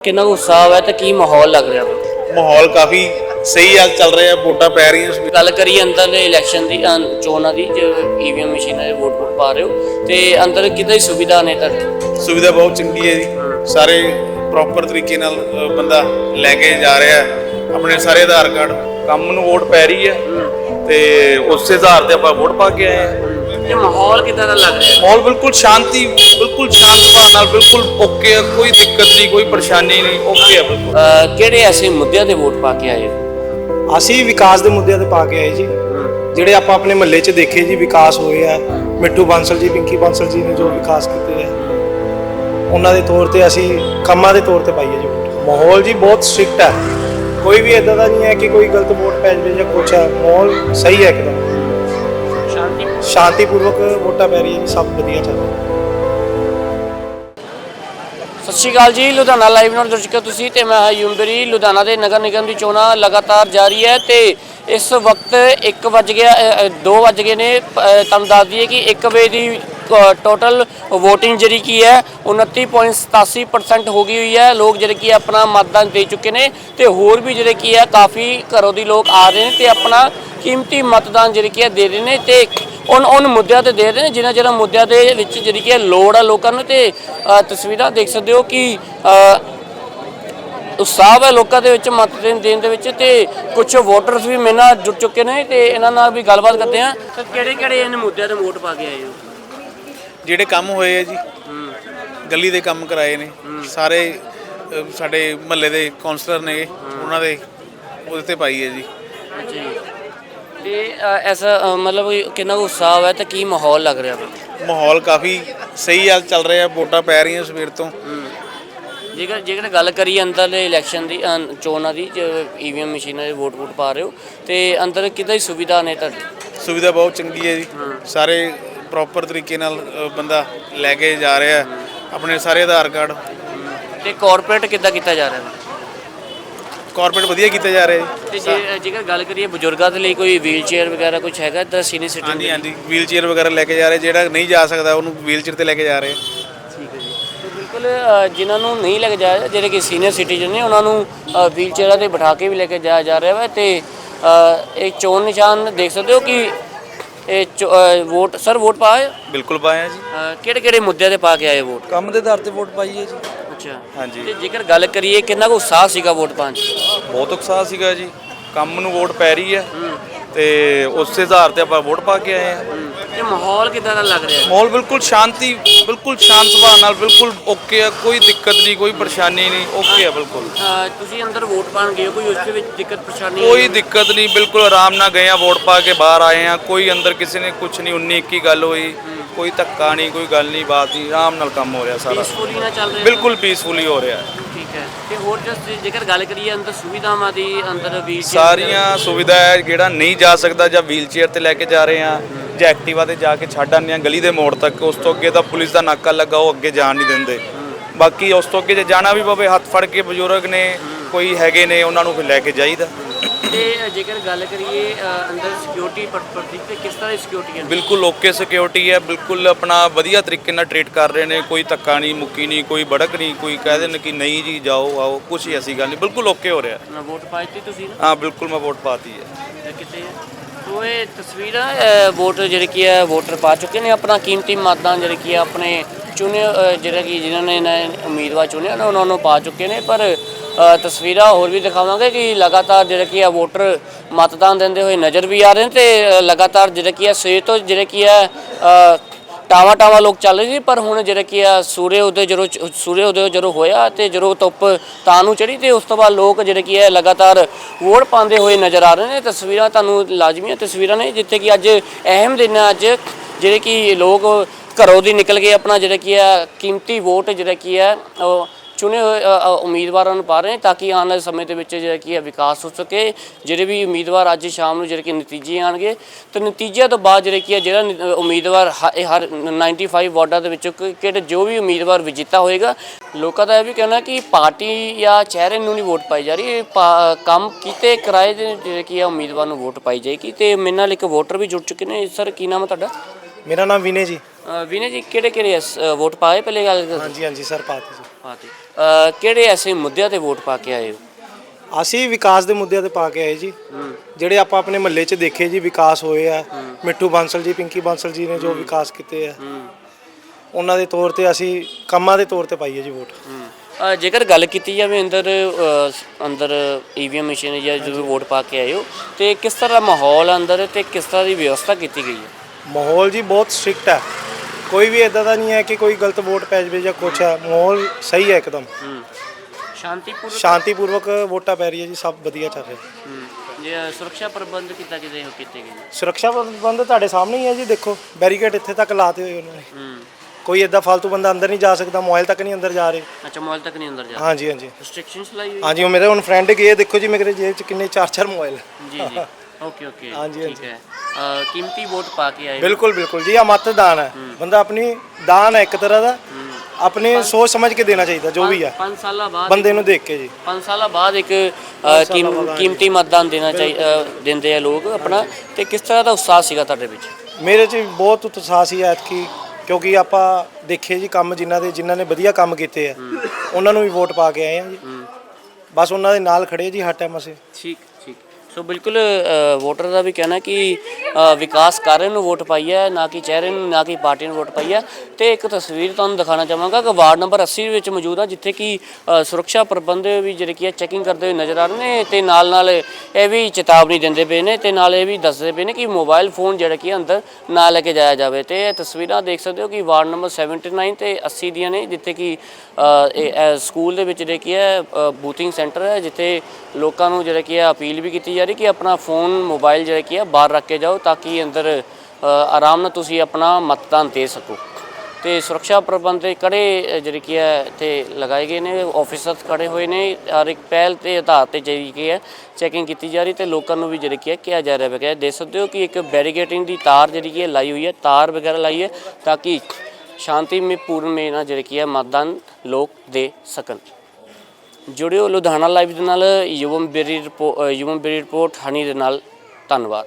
ਕਿੰਨਾ ਕੁ ਉਤਸ਼ਾਹ ਹੈ ਤੇ ਕੀ ਮਾਹੌਲ ਲੱਗ ਰਿਹਾ? ਵਾ ਮਾਹੌਲ ਕਾਫੀ ਸਹੀ ਆ ਚੱਲ ਰਿਹਾ ਵੋਟਾਂ ਪੈ ਰਹੀਆਂ ਇਸ ਗੱਲ ਕਰੀਏ ਅੰਦਰ ਦੇ ਇਲੈਕਸ਼ਨ ਦੀ ਚੋਣਾਂ ਦੀ ਜੋ ਈਵੀਐਮ ਮਸ਼ੀਨਾਂ 'ਚ ਵੋਟ ਵੋਟ ਪਾ ਰਹੇ ਹੋ ਤੇ ਅੰਦਰ ਕਿਤੇ ਸੁਵਿਧਾ ਨੇ ਤਾਂ ਸੁਵਿਧਾ ਬਹੁਤ ਚੰਗੀ ਹੈ ਜੀ। ਸਾਰੇ ਪ੍ਰੋਪਰ ਤਰੀਕੇ ਨਾਲ ਅ, ਬੰਦਾ ਲੈ ਕੇ ਜਾ ਰਿਹਾ ਹੈ। ਆਪਣੇ ਸਾਰੇ ਆਧਾਰ ਕਾਰਡ ਕੰਮ ਨੂੰ ਵੋਟ ਪੈ ਰਹੀ ਹੈ। ਤੇ ਉਸੇ ਆਧਾਰ ਤੇ ਆਪਾਂ ਵੋਟ ਪਾ ਕੇ ਆਏ ਹਾਂ। ਇਹ ਮਾਹੌਲ ਕਿਦਾਂ ਦਾ ਲੱਗ ਰਿਹਾ? ਮਾਹੌਲ ਬਿਲਕੁਲ ਸ਼ਾਂਤੀ ਬਿਲਕੁਲ ਸ਼ਾਂਤ ਨਾਲ ਬਿਲਕੁਲ ਓਕੇ ਆ ਕੋਈ ਦਿੱਕਤ ਨਹੀਂ ਕੋਈ ਪਰੇਸ਼ਾਨੀ ਨਹੀਂ ਓਕੇ ਆ ਬਿਲਕੁਲ। ਅਹ ਕਿਹੜੇ ਐਸੇ ਮੁੱਦਿਆਂ ਤੇ ਵੋਟ ਪਾ ਕੇ ਆਏ ਹੋ? ਅਸੀਂ ਵਿਕਾਸ ਦੇ ਮੁੱਦਿਆਂ ਤੇ ਪਾ ਕੇ ਆਏ ਜੀ। ਜਿਹੜੇ ਆਪਾਂ ਆਪਣੇ ਮਹੱਲੇ 'ਚ ਦੇਖੇ ਜੀ ਵਿਕਾਸ ਹੋਏ ਆ। ਮਿੱਠੂ ਬਾਂਸਲ ਜੀ ਪਿੰਕੀ ਬਾਂਸਲ ਜੀ ਨੇ ਜੋ ਵਿਕਾਸ ਕੀਤੇ ਆ। ਉਹਨਾਂ ਦੇ ਤੌਰ ਤੇ ਅਸੀਂ ਕੰਮਾਂ ਦੇ ਤੌਰ ਤੇ ਪਾਈਏ ਜੀ ਵੋਟ। ਮਾਹੌਲ ਜੀ ਬਹੁਤ ਸਟ੍ਰਿਕਟ ਹੈ ਕੋਈ ਵੀ ਇਦਾਂ ਦਾ ਨਹੀਂ ਹੈ ਕਿ ਕੋਈ ਗਲਤ ਵੋਟ ਪੈ ਜਾਵੇ ਜਾਂ ਕੁਛ ਹੈ ਮਾਹੌਲ ਸਹੀ ਹੈ ਇੱਕਦਮ ਸ਼ਾਂਤੀਪੂਰਵਕ ਵੋਟਾਂ ਪੈ ਰਹੀਆਂ ਜੀ ਸਭ ਵਧੀਆ ਚੱਲ ਰਿਹਾ। ਸਤਿ ਸ਼੍ਰੀ ਅਕਾਲ ਜੀ, ਲੁਧਿਆਣਾ ਲਾਈਵ ਨਾਲ ਜੁੜ ਤੁਸੀਂ ਤੇ ਮੈਂ ਹਾਂ ਯੂਮਬਰੀ ਲੁਧਿਆਣਾ ਦੇ ਨਗਰ ਨਿਗਮ ਦੀ ਚੋਣਾਂ ਲਗਾਤਾਰ ਜਾਰੀ ਹੈ ਤੇ ਇਸ ਵਕਤ 1 ਵਜ ਗਿਆ 2 ਵਜ ਗਏ ਨੇ। ਤੁਹਾਨੂੰ ਦੱਸ ਦਈਏ ਕਿ 1 ਵਜੇ ਦੀ ਟੋਟਲ ਵੋਟਿੰਗ ਜਿਹੜੀ ਕੀ ਹੈ 29.87% ਹੋ ਗਈ ਹੋਈ ਹੈ। ਲੋਕ ਜਿਹੜੇ ਕੀ ਆਪਣਾ ਮਤਦਾਨ ਦੇ ਚੁੱਕੇ ਨੇ ਤੇ ਹੋਰ ਵੀ ਜਿਹੜੇ ਕੀ ਹੈ, ਕਾਫੀ ਘਰੋਂ ਦੀ ਲੋਕ ਆ ਰਹੇ ਨੇ ਤੇ ਆਪਣਾ ਕੀਮਤੀ ਮਤਦਾਨ ਜਿਹੜੇ ਕੀ ਹੈ, ਦੇ ਰਹੇ ਨੇ ਤੇ ਉਨ ਉਨ ਮੁੱਦਿਆਂ ਤੇ ਦੇ ਰਹੇ ਨੇ ਜਿਨ੍ਹਾਂ ਜਿਹੜਾ ਮੁੱਦਿਆਂ ਦੇ ਵਿੱਚ ਜਿਹੜੀ ਕੀ ਲੋੜ ਆ ਲੋਕਾਂ ਨੂੰ ਤੇ ਤਸਵੀਰਾਂ ਦੇਖ ਸਕਦੇ ਹੋ ਕਿ ਉਤਸ਼ਾਹ ਹੈ ਲੋਕਾਂ ਦੇ ਵਿੱਚ ਮਤ ਦੇਣ ਦੇਣ ਦੇ ਵਿੱਚ ਤੇ ਕੁਝ ਵੋਟਰਸ ਵੀ ਮੇਰੇ ਨਾਲ ਜੁੜ ਚੁੱਕੇ ਨੇ ਤੇ ਇਹਨਾਂ ਨਾਲ ਵੀ ਗੱਲਬਾਤ ਕਰਦੇ ਆ ਕਿਹੜੇ ਕਿਹੜੇ ਇਹਨਾਂ ਮੁੱਦਿਆਂ ਤੇ ਵੋਟ ਪਾ ਕੇ ਆਏ ਹੋ? ਜਿਹੜੇ ਕੰਮ ਹੋਏ ਆ ਜੀ ਗਲੀ ਦੇ ਕੰਮ ਕਰਾਏ ਨੇ ਸਾਰੇ ਸਾਡੇ ਮਹੱਲੇ ਦੇ ਕਾਉਂਸਲਰ ਨੇ ਉਹਨਾਂ ਦੇ ਉਹਦੇ ਤੇ ਪਾਈ ਹੈ ਜੀ। ਤੇ ਅ, ਮਤਲਬ ਕਿੰਨਾ ਕੁ ਉਤਸ਼ਾਹ ਹੈ ਤੇ ਕੀ ਮਾਹੌਲ ਲੱਗ ਰਿਹਾ ਵਾ? ਮਾਹੌਲ ਕਾਫੀ ਸਹੀ ਆ ਚੱਲ ਰਿਹਾ ਵੋਟਾਂ ਪੈ ਰਹੀਆਂ ਸਵੇਰ ਤੋਂ। ਜੇਕਰ ਜੇਕਰ ਗੱਲ ਕਰੀਏ ਅੰਦਰ ਦੇ ਇਲੈਕਸ਼ਨ ਦੀ ਅ, ਚੋਣਾਂ ਦੀ ਜੋ ਈਵੀਐਮ ਮਸ਼ੀਨਾਂ 'ਚ ਵੋਟ ਵੋਟ ਪਾ ਰਹੇ ਹੋ ਤੇ ਅੰਦਰ ਕਿਤੇ ਸੁਵਿਧਾ ਨੇ ਤੁਹਾਡੀ? ਸੁਵਿਧਾ ਬਹੁਤ ਚੰਗੀ ਹੈ ਜੀ। ਸਾਰੇ ਪ੍ਰੋਪਰ ਤਰੀਕੇ ਨਾਲ ਅ, ਬੰਦਾ ਲੈ ਕੇ ਜਾ ਰਿਹਾ ਹੈ ਆਪਣੇ ਸਾਰੇ ਆਧਾਰ ਕਾਰਡ। ਤੇ ਕਾਰਪੋਰੇਟ ਕਿੱਦਾਂ ਕੀਤਾ ਜਾ ਰਿਹਾ? ਵਾ ਕਾਰਪੋਰੇਟ ਵਧੀਆ ਕੀਤੇ ਜਾ ਰਹੇ? ਤੇ ਜੇ ਜੇਕਰ ਗੱਲ ਕਰੀਏ ਬਜ਼ੁਰਗਾਂ ਦੇ ਲਈ ਕੋਈ ਵੀਲ ਚੇਅਰ ਵਗੈਰਾ ਕੁਝ ਹੈਗਾ ਤਾਂ ਸੀਨੀਅਰ ਸਿਟੀਜ਼ਨ ਹਾਂਜੀ ਹਾਂਜੀ ਵੀਲ ਚੇਅਰ ਵਗੈਰਾ ਲੈ ਕੇ ਜਾ ਰਹੇ ਜਿਹੜਾ ਨਹੀਂ ਜਾ ਸਕਦਾ ਉਹਨੂੰ ਵੀਲ ਚੇਅਰ ਤੇ ਲੈ ਕੇ ਜਾ ਰਹੇ। ਠੀਕ ਹੈ ਜੀ। ਤੇ ਬਿਲਕੁਲ ਅ, ਜਿਨ੍ਹਾਂ ਨੂੰ ਨਹੀਂ ਲੈ ਕੇ ਜਾਇਆ ਜਿਹੜੇ ਕਿ ਸੀਨੀਅਰ ਸਿਟੀਜ਼ਨ ਨੇ ਉਹਨਾਂ ਨੂੰ ਵੀਲ ਚੇਅਰਾਂ ਤੇ ਬਿਠਾ ਕੇ ਵੀ ਲੈ ਕੇ ਜਾਇਆ ਜਾ ਰਿਹਾ ਵਾ ਤੇ ਅ, ਇਹ ਚੋਣ ਨਿਸ਼ਾਨ ਦੇਖ ਸਕਦੇ ਹੋ ਕਿ ਇਹ ਚੋ- ਅ, ਵੋਟ ਸਰ ਵੋਟ ਪਾਏ ਬਿਲਕੁਲ ਪਾਇਆ ਜੀ। ਕਿਹੜੇ ਕਿਹੜੇ ਮੁੱਦਿਆਂ ਤੇ ਪਾ ਕੇ ਆਏ ਵੋਟ? ਕੰਮ ਦੇ ਆਧਾਰ ਤੇ ਵੋਟ ਪਾਈ ਹੈ ਜੀ। ਅੱਛਾ ਹਾਂਜੀ। ਤੇ ਜੇਕਰ ਗੱਲ ਕਰੀਏ ਕਿੰਨਾ ਕੁ ਉਤਸ਼ਾਹ ਸੀਗਾ ਵੋਟ ਪਾਉਣ 'ਚ? ਬਹੁਤ ਉਤਸ਼ਾਹ ਸੀਗਾ ਜੀ। ਕੰਮ ਨੂੰ ਵੋਟ ਪੈ ਰਹੀ ਹੈ। ਤੇ ਉਸੇ ਆਧਾਰ ਤੇ ਆਪਾਂ ਵੋਟ ਪਾ ਕੇ ਆਏ ਹਾਂ। ਤੇ ਮਾਹੌਲ ਕਿਦਾਂ ਦਾ ਲੱਗ ਰਿਹਾ? ਮਾਹੌਲ ਬਿਲਕੁਲ ਸ਼ਾਂਤੀ ਬਿਲਕੁਲ ਸ਼ਾਂਤ ਸੁਭਾਅ ਨਾਲ ਬਿਲਕੁਲ ਓਕੇ ਆ ਕੋਈ ਦਿੱਕਤ ਨਹੀਂ ਕੋਈ ਪਰੇਸ਼ਾਨੀ ਨਹੀਂ ਓਕੇ ਆ ਬਿਲਕੁਲ। ਤੁਸੀਂ ਅੰਦਰ ਵੋਟ ਪਾਣ ਗਏ ਹੋ ਕੋਈ ਉਸ ਦੇ ਵਿੱਚ ਦਿੱਕਤ ਪਰੇਸ਼ਾਨੀ? ਕੋਈ ਦਿੱਕਤ ਨਹੀਂ ਬਿਲਕੁਲ ਆਰਾਮ ਨਾਲ ਗਏ ਆ ਵੋਟ ਪਾ ਕੇ ਬਾਹਰ ਆਏ ਆ ਕੋਈ ਅੰਦਰ ਕਿਸੇ ਨੇ ਕੁਝ ਨਹੀਂ 19 21 ਗੱਲ ਹੋਈ ਕੋਈ ਧੱਕਾ ਨਹੀਂ ਕੋਈ ਗੱਲ ਨਹੀਂ ਬਾਤ ਨਹੀਂ ਆਰਾਮ ਨਾਲ ਕੰਮ ਹੋ ਰਿਹਾ ਸਾਰਾ। ਪੀਸਫੁਲੀ ਨਾਲ ਚੱਲ ਰਿਹਾ ਬਿਲਕੁਲ ਪੀਸਫੁਲੀ ਹੋ ਰਿਹਾ। ਠੀਕ ਹੈ। ਤੇ ਹੋਰ just ਜੇਕਰ ਗੱਲ ਕਰੀਏ ਅੰਦਰ ਸੁਵਿਧਾਵਾਂ ਦੀ, ਅੰਦਰ ਵੀ ਸਾਰੀਆਂ ਸੁਵਿਧਾ ਹੈ ਜਿਹੜਾ ਨਹੀਂ ਜਾ ਸਕਦਾ ਜਾਂ ਵੀਲ ਚੇਅਰ ਤੇ ਲੈ ਕੇ ਜਾ ਰਹੇ ਆ ਜਾਂ ਐਕਟਿਵਾ ਤੇ ਜਾ ਕੇ ਛੱਡ ਆਉਂਦੇ ਆ ਗਲੀ ਦੇ ਮੋੜ ਤੱਕ, ਉਸ ਤੋਂ ਅੱਗੇ ਤਾਂ ਪੁਲਿਸ ਦਾ ਨਾਕਾ ਲੱਗਾ, ਉਹ ਅੱਗੇ ਜਾਣ ਨਹੀਂ ਦਿੰਦੇ। ਬਾਕੀ ਉਸ ਤੋਂ ਅੱਗੇ ਜੇ ਜਾਣਾ ਵੀ ਪਵੇ, ਹੱਥ ਫੜ ਕੇ ਬਜ਼ੁਰਗ ਨੇ, ਕੋਈ ਹੈਗੇ ਨੇ, ਉਹਨਾਂ ਨੂੰ ਫਿਰ ਲੈ ਕੇ ਜਾਈਦਾ। ਤੇ ਜੇਕਰ ਗੱਲ ਕਰੀਏ ਅ, ਅੰਦਰ ਸਿਕਿਉਰਿਟੀ ਪਰਪਸ ਦੀ ਤੇ ਕਿਸ ਤਰ੍ਹਾਂ ਦੀ ਸਿਕਿਉਰਿਟੀ ਹੈ? ਬਿਲਕੁਲ ਓਕੇ ਸਿਕਿਉਰਿਟੀ ਹੈ ਬਿਲਕੁਲ ਆਪਣਾ ਵਧੀਆ ਤਰੀਕੇ ਨਾਲ ਟ੍ਰੀਟ ਕਰ ਰਹੇ ਨੇ ਕੋਈ ਧੱਕਾ ਨਹੀਂ ਮੁੱਕੀ ਨਹੀਂ ਕੋਈ ਬੜਕ ਨਹੀਂ ਕੋਈ ਕਹਿ ਦੇਣ ਕਿ ਨਹੀਂ ਜੀ ਜਾਓ ਆਓ ਕੁਛ ਐਸੀ ਗੱਲ ਨਹੀਂ ਬਿਲਕੁਲ ਓਕੇ ਹੋ ਰਿਹਾ ਨਾ ਵੋਟ ਪਾਈ ਤੇ ਤੁਸੀਂ ਨਾ? ਹਾਂ ਬਿਲਕੁਲ ਮੈਂ ਵੋਟ ਪਾਤੀ ਹੈ। ਕਿਤੇ ਸੋ ਇਹ ਤਸਵੀਰਾਂ ਅ, ਵੋਟ ਜਿਹੜੇ ਕੀ ਹੈ ਵੋਟਰ ਪਾ ਚੁੱਕੇ ਨੇ ਆਪਣਾ ਕੀਮਤੀ ਮਤਦਾਨ ਜਿਹੜੇ ਕੀ ਹੈ ਆਪਣੇ ਚੁਣੇ ਜਿਹੜਾ ਕਿ ਜਿਨ੍ਹਾਂ ਨੇ ਇਹਨਾਂ ਉਮੀਦਵਾਰ ਚੁਣਿਆ ਨੇ, ਉਹਨਾਂ ਨੂੰ ਪਾ ਚੁੱਕੇ ਨੇ, ਪਰ ਤਸਵੀਰਾਂ ਹੋਰ ਵੀ ਦਿਖਾਵਾਂਗੇ ਕਿ ਲਗਾਤਾਰ ਜਿਹੜਾ ਕਿ ਆ ਵੋਟਰ ਮਤਦਾਨ ਦਿੰਦੇ ਹੋਏ ਨਜ਼ਰ ਵੀ ਆ ਰਹੇ ਨੇ ਤੇ ਲਗਾਤਾਰ ਜਿਹੜਾ ਕਿ ਆ ਸਵੇਰ ਤੋਂ ਜਿਹੜਾ ਕਿ ਹੈ ਟਾਵਾ ਟਾਵਾ ਲੋਕ ਚੱਲ ਰਹੇ ਸੀ, ਪਰ ਹੁਣ ਜਿਹੜਾ ਕੀ ਆ ਸੂਰਜ ਉਦੇ ਜਦੋਂ ਸੂਰਜ ਸੂਰਯ ਉਦੇ ਜਦੋਂ ਹੋਇਆ ਤੇ ਜਦੋਂ ਧੁੱਪ ਤਾਂ ਨੂੰ ਚੜੀ ਤੇ ਉਸ ਤੋਂ ਬਾਅਦ ਲੋਕ ਜਿਹੜੇ ਕੀ ਹੈ ਲਗਾਤਾਰ ਵੋਟ ਪਾਉਂਦੇ ਹੋਏ ਨਜ਼ਰ ਆ ਰਹੇ ਨੇ। ਤਸਵੀਰਾਂ ਤੁਹਾਨੂੰ ਲਾਜ਼ਮੀ ਤਸਵੀਰਾਂ ਨੇ, ਜਿੱਥੇ ਕਿ ਅੱਜ ਅਹਿਮ ਦਿਨ ਅੱਜ, ਜਿਹੜੇ ਕਿ ਲੋਕ ਘਰੋਂ ਦੀ ਨਿਕਲ ਕੇ ਆਪਣਾ ਜਿਹੜਾ ਕੀ ਹੈ ਕੀਮਤੀ ਵੋਟ ਜਿਹੜਾ ਕੀ ਹੈ ਉਹ ਚੁਣੇ ਹੋਏ ਉਮੀਦਵਾਰਾਂ ਨੂੰ ਪਾ ਰਹੇ ਤਾਂ ਕਿ ਆਉਣ ਵਾਲੇ ਸਮੇਂ ਦੇ ਵਿੱਚ ਜਿਹੜਾ ਕੀ ਹੈ ਵਿਕਾਸ ਹੋ ਸਕੇ। ਜਿਹੜੇ ਵੀ ਉਮੀਦਵਾਰ ਅੱਜ ਸ਼ਾਮ ਨੂੰ ਜਿਹੜੇ ਕਿ ਨਤੀਜੇ ਆਣਗੇ ਤੇ ਨਤੀਜਿਆਂ ਤੋਂ ਬਾਅਦ ਜਿਹੜੇ ਕੀ ਹੈ ਜਿਹੜਾ ਉਮੀਦਵਾਰ ਹ- ਇਹ ਹਰ 95 ਵਾਰਡਾਂ ਦੇ ਵਿੱਚੋਂ ਕਿ- ਕਿਹੜੇ ਜੋ ਵੀ ਉਮੀਦਵਾਰ ਵਿਜੇਤਾ ਹੋਏਗਾ, ਲੋਕਾਂ ਦਾ ਇਹ ਵੀ ਕਹਿਣਾ ਕਿ ਪਾਰਟੀ ਜਾਂ ਚਿਹਰੇ ਨੂੰ ਨਹੀਂ ਵੋਟ ਪਾਈ ਜਾ ਰਹੀ। ਪਾ- ਕੰਮ ਕੀਤੇ ਕਿਰਾਏ ਦੇ ਜਿਹੜੇ ਕੀ ਹੈ ਉਮੀਦਵਾਰ ਨੂੰ ਵੋਟ ਪਾਈ ਜਾਏਗੀ। ਤੇ ਮੇਰੇ ਨਾਲ ਇੱਕ ਵੋਟਰ ਵੀ ਜੁੜ ਚੁੱਕੇ ਨੇ। ਸਰ, ਕੀ ਨਾਮ ਹੈ ਤੁਹਾਡਾ? ਮੇਰਾ ਨਾਮ ਵਿਨੇ ਜੀ। ਅ, ਵਿਨੇ ਜੀ ਕਿਹੜੇ ਕਿਹੜੇ ਵੋਟ ਪਾਏ ਪਹਿਲੇ ਗੱਲ ਹਾਂਜੀ ਹਾਂਜੀ ਸਰ ਪਾਤੀ ਜੀ। ਪਾਤੀ ਅ, ਕਿਹੜੇ ਐਸੇ ਮੁੱਦਿਆਂ ਤੇ ਵੋਟ ਪਾ ਕੇ ਆਏ ਹੋ? ਅਸੀਂ ਵਿਕਾਸ ਦੇ ਮੁੱਦਿਆਂ ਤੇ ਪਾ ਕੇ ਆਏ ਜੀ। ਜਿਹੜੇ ਆਪਾਂ ਆਪਣੇ ਮਹੱਲੇ 'ਚ ਦੇਖੇ ਜੀ ਵਿਕਾਸ ਹੋਏ ਆ। ਮਿੱਠੂ ਬਾਂਸਲ ਜੀ ਪਿੰਕੀ ਬਾਂਸਲ ਜੀ ਨੇ ਜੋ ਵਿਕਾਸ ਕੀਤੇ ਆ। ਉਹਨਾਂ ਦੇ ਤੌਰ ਤੇ ਅਸੀਂ ਕੰਮਾਂ ਦੇ ਤੌਰ ਤੇ ਪਾਈ ਹੈ ਜੀ ਵੋਟ। ਅ, ਜੇਕਰ ਗੱਲ ਕੀਤੀ ਜਾਵੇ ਅੰਦਰ ਅ, ਸ- ਅੰਦਰ ਈਵੀਐਮ ਮਸ਼ੀਨ ਜਾਂ ਜਦੋਂ ਵੋਟ ਪਾ ਕੇ ਆਏ ਹੋ ਤੇ ਕਿਸ ਤਰ੍ਹਾਂ ਦਾ ਮਾਹੌਲ ਅੰਦਰ ਤੇ ਕਿਸ ਤਰ੍ਹਾਂ ਦੀ ਵਿਵਸਥਾ ਕੀਤੀ ਗਈ ਹੈ? ਮਾਹੌਲ ਜੀ ਬਹੁਤ ਸਟ੍ਰਿਕਟ ਹੈ। ਕੋਈ ਵੀ ਇਦਾਂ ਦਾ ਨਹੀਂ ਹੈ ਕਿ ਕੋਈ ਗਲਤ ਵੋਟ ਪੈ ਜਾਵੇ ਜਾਂ ਕੁਛ ਹੈ। ਮਾਹੌਲ ਸਹੀ ਹੈ ਇੱਕਦਮ। ਸ਼ਾਂਤੀਪੂਰਵਕ ਸ਼ਾਂਤੀਪੂਰਵਕ ਵੋਟਾਂ ਪੈ ਰਹੀ ਹੈ ਜੀ ਸਭ ਵਧੀਆ ਚੱਲ ਰਿਹਾ। ਹੂੰ। ਜੇ ਸੁਰੱਖਿਆ ਪ੍ਰਬੰਧ ਕਿੱਦਾਂ ਕਿਤੇ ਹੋ ਕੀਤੇ ਗਏ ਨੇ? ਸੁਰੱਖਿਆ ਪ੍ਰਬੰਧ ਤੁਹਾਡੇ ਸਾਹਮਣੇ ਹੀ ਹੈ ਜੀ ਦੇਖੋ। ਬੈਰੀਕੇਡ ਇੱਥੇ ਤੱਕ ਲਾਤੇ ਹੋਏ ਉਹਨਾਂ ਨੇ। ਹੂੰ। ਕੋਈ ਇਦਾਂ ਫालतू ਬੰਦਾ ਅੰਦਰ ਨਹੀਂ ਜਾ ਸਕਦਾ ਮੋਬਾਈਲ ਤੱਕ ਨਹੀਂ ਅੰਦਰ ਜਾ ਰਹੇ। ਅੱਛਾ ਮੋਬਾਈਲ ਤੱਕ ਨਹੀਂ ਅੰਦਰ ਜਾ ਹਾਂਜੀ ਹਾਂਜੀ। ਰੈਸਟ੍ਰਿਕਸ਼ਨਸ ਲਾਈ ਹੋਈ ਹਾਂਜੀ ਉਹ ਮੇਰੇ ਹੁਣ ਫਰੈਂਡ ਗਏ ਦੇਖੋ ਜੀ ਮੇਰੇ ਜੇਬ 'ਚ ਕਿੰਨੇ ਚਾਰ ਚਾਰ ਮੋਬਾਈਲ। ਜੀ ਜੀ। ਓਕੇ ਓਕੇ ਹਾਂਜੀ, ਠੀਕ ਹੈ. ਅ, ਕੀਮਤੀ ਵੋਟ ਪਾ ਕੇ ਆਏ। ਬਿਲਕੁਲ ਬਿਲਕੁਲ ਜੀ ਆ ਮਤਦਾਨ ਹੈ। ਬੰਦਾ ਆਪਣੀ ਦਾਨ ਹੈ ਇੱਕ ਤਰ੍ਹਾਂ ਦਾ। ਆਪਣੀ ਸੋਚ ਸਮਝ ਕੇ ਦੇਣਾ ਚਾਹੀਦਾ ਜੋ ਵੀ ਹੈ ਪੰਜ ਸਾਲਾਂ ਬਾਅਦ ਬੰਦੇ ਨੂੰ ਦੇਖ ਕੇ ਜੀ। 5 ਸਾਲਾਂ ਬਾਅਦ ਇੱਕ ਅ, ਕੀਮ- ਕੀਮਤੀ ਮਤਦਾਨ ਦੇਣਾ ਚਾਹੀਦਾ ਦਿੰਦੇ ਆ ਲੋਕ ਆਪਣਾ। ਤੇ ਕਿਸ ਤਰ੍ਹਾਂ ਦਾ ਉਤਸ਼ਾਹ ਸੀਗਾ ਤੁਹਾਡੇ ਵਿੱਚ? ਮੇਰੇ 'ਚ ਬਹੁਤ ਉਤਸ਼ਾਹ ਸੀ ਐਤਕੀ ਕਿਉਂਕਿ ਆਪਾਂ ਦੇਖੇ ਜੀ ਕੰਮ ਜਿਨ੍ਹਾਂ ਦੇ ਜਿਨ੍ਹਾਂ ਨੇ ਵਧੀਆ ਕੰਮ ਕੀਤੇ ਆ। ਉਹਨਾਂ ਨੂੰ ਵੀ ਵੋਟ ਪਾ ਕੇ ਆਏ ਆ ਜੀ। ਬਸ ਉਹਨਾਂ ਦੇ ਨਾਲ ਖੜੇ ਜੀ ਹਰ ਟਾਈਮ ਅਸੀਂ। ਠੀਕ ਠੀਕ। ਸੋ ਬਿਲਕੁਲ ਵੋਟਰ ਦਾ ਵੀ ਕਹਿਣਾ ਕਿ ਵਿਕਾਸ ਕਾਰਨ ਨੂੰ ਵੋਟ ਪਾਈ ਹੈ, ਨਾ ਕਿ ਚਿਹਰੇ ਨੂੰ, ਨਾ ਕਿ ਪਾਰਟੀ ਨੂੰ ਵੋਟ ਪਾਈ ਹੈ। ਤੇ ਇੱਕ ਤਸਵੀਰ ਤੁਹਾਨੂੰ ਦਿਖਾਉਣਾ ਚਾਹਾਂਗਾ ਕਿ ਵਾਰਡ ਨੰਬਰ 80 ਵਿੱਚ ਮੌਜੂਦ ਆ, ਜਿੱਥੇ ਕਿ ਸੁਰੱਖਿਆ ਪ੍ਰਬੰਧ ਵੀ ਜਿਹੜੇ ਕੀ ਹੈ ਚੈਕਿੰਗ ਕਰਦੇ ਹੋਏ ਨਜ਼ਰ ਆ ਰਹੇ ਨੇ ਤੇ ਨਾਲ ਨਾਲ ਇਹ ਵੀ ਚੇਤਾਵਨੀ ਦਿੰਦੇ ਪਏ ਨੇ ਤੇ ਨਾਲ ਇਹ ਵੀ ਦੱਸਦੇ ਪਏ ਨੇ ਕਿ ਮੋਬਾਈਲ ਫੋਨ ਜਿਹੜਾ ਕੀ ਹੈ ਅੰਦਰ ਨਾ ਲੈ ਕੇ ਜਾਇਆ ਜਾਵੇ। ਤੇ ਇਹ ਤਸਵੀਰਾਂ ਦੇਖ ਸਕਦੇ ਹੋ ਕਿ ਵਾਰਡ ਨੰਬਰ 79 ਤੇ 80 ਦੀਆਂ ਨੇ, ਜਿੱਥੇ ਕਿ ਇਹ ਸਕੂਲ ਦੇ ਵਿੱਚ ਜਿਹੜੇ ਕੀ ਹੈ ਬੂਥਿੰਗ ਸੈਂਟਰ ਹੈ, ਜਿੱਥੇ ਲੋਕਾਂ ਨੂੰ ਜਿਹੜਾ ਕੀ ਹੈ ਅਪੀਲ ਵੀ ਕੀਤੀ ਜਾ ਰਹੀ ਕਿ ਆਪਣਾ ਫੋਨ ਮੋਬਾਈਲ ਜਿਹੜਾ ਕੀ ਹੈ ਬਾਹਰ ਰੱਖ ਕੇ ਜਾਓ ਤਾਂ ਕਿ ਅੰਦਰ ਆਰਾਮ ਨਾਲ ਤੁਸੀਂ ਆਪਣਾ ਮਤਦਾਨ ਦੇ ਸਕੋ। ਤੇ ਸੁਰੱਖਿਆ ਪ੍ਰਬੰਧ ਤੇ ਕੜੇ ਅ, ਜਿਹੜੇ ਕੀ ਹੈ ਇੱਥੇ ਲਗਾਏ ਗਏ ਨੇ। ਆਫੀਸਰ ਖੜੇ ਹੋਏ ਨੇ। ਹਰ ਇੱਕ ਪਹਿਲ ਤੇ ਆਧਾਰ ਤੇ ਜਿਹੜੀ ਕੀ ਹੈ ਚੈਕਿੰਗ ਕੀਤੀ ਜਾ ਰਹੀ ਤੇ ਲੋਕਾਂ ਨੂੰ ਵੀ ਜਿਹੜੀ ਕੀ ਹੈ ਕਿਹਾ ਜਾ ਰਿਹਾ ਹੈ ਦੇਖ ਸਕਦੇ ਹੋ ਕਿ ਇੱਕ ਬੈਰੀਕੇਟਿੰਗ ਦੀ ਤਾਰ ਜਿਹੜੀ ਕੀ ਹੈ ਲਾਈ ਹੋਈ ਹੈ ਤਾਰ ਵਗੈਰਾ ਲਾਈ ਹੈ ਤਾਂ ਕਿ ਸ਼ਾਂਤੀ ਮੇ ਪੂਰਨ ਮੇ ਨਾਲ ਜਿਹੜੇ ਕੀ ਹੈ ਮਤਦਾਨ ਲੋਕ ਦੇ ਸਕਣ। ਜੁੜਿਓ ਲੁਧਿਆਣਾ ਲਾਈਵ ਦੇ ਨਾਲ ਯੁਵਮ ਬੇਰੀ ਰਿਪੋ- ਅ, ਯੁਵਮ ਬੇਰੀ ਰਿਪੋਰਟ ਹਨੀ ਦੇ ਨਾਲ ਧੰਨਵਾਦ।